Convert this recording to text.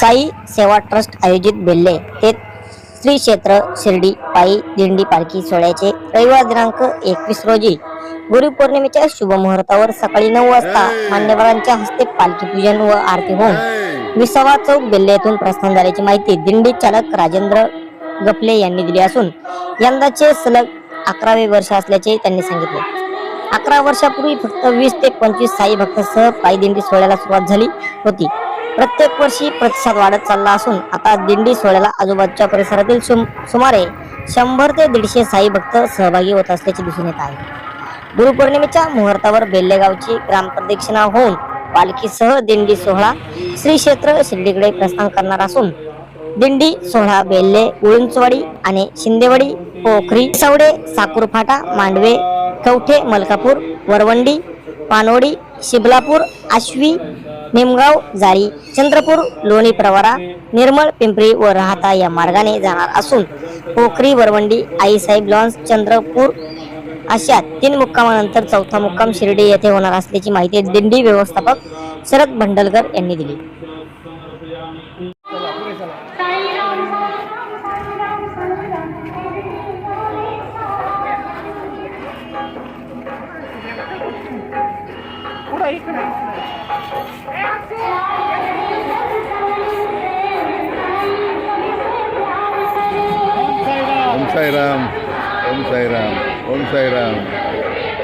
साई सेवा ट्रस्ट आयोजित बेल्ले ते श्री क्षेत्र शिर्डी पायी दिंडी पालखी सोहळ्याचे रविवार दिनांक एकवीस रोजी गुरुपौर्णिमेच्या शुभ मुहूर्तावर सकाळी नऊ वाजता मान्यवरांच्या हस्ते पालखी पूजन व आरती होऊन विसावा चौक बेल्ले येथून प्रस्थान झाल्याची माहिती दिंडी चालक राजेंद्र गपले यांनी दिली असून यंदाचे सलग अकरावे वर्ष असल्याचे त्यांनी सांगितले. अकरा वर्षापूर्वी फक्त वीस ते पंचवीस साई भक्तांसह पायी दिंडी सोहळ्याला सुरुवात झाली होती. प्रत्येक वर्षी प्रतिसाद वाढत चालला असून आता दिंडी सोहळ्याला आजूबाजूच्या परिसरातील सुमारे शंभर ते दीडशे साई भक्त सहभागी होत असल्याचे दिसून येत आहे. गुरुपौर्णिमेच्या मुहूर्तावर बेल्लेगावची ग्रामप्रदक्षिणा होऊन पालखीसह दिंडी सोहळा श्री क्षेत्र शिर्डीकडे प्रस्थान करणार असून दिंडी सोहळा बेल्ले उळुंचवाडी आणि शिंदेवाडी पोखरी सावडे साकूरफाटा मांडवे कवठे मलकापूर वरवंडी पानोडी शिबलापूर आश्वी निमगाव जारी चंद्रपूर लोणी प्रवारा निर्मळ पिंपरी व राहता या मार्गाने जाणार असून पोखरी वरवंडी आईसाहेब लॉन्स चंद्रपूर अशा तीन मुक्कामानंतर चौथा मुक्काम शिर्डी येथे होणार असल्याची माहिती दिंडी व्यवस्थापक शरद भंडलकर यांनी दिली. Merry Christmas. Umseiram. Umseiram. Umseiram. Umseiram.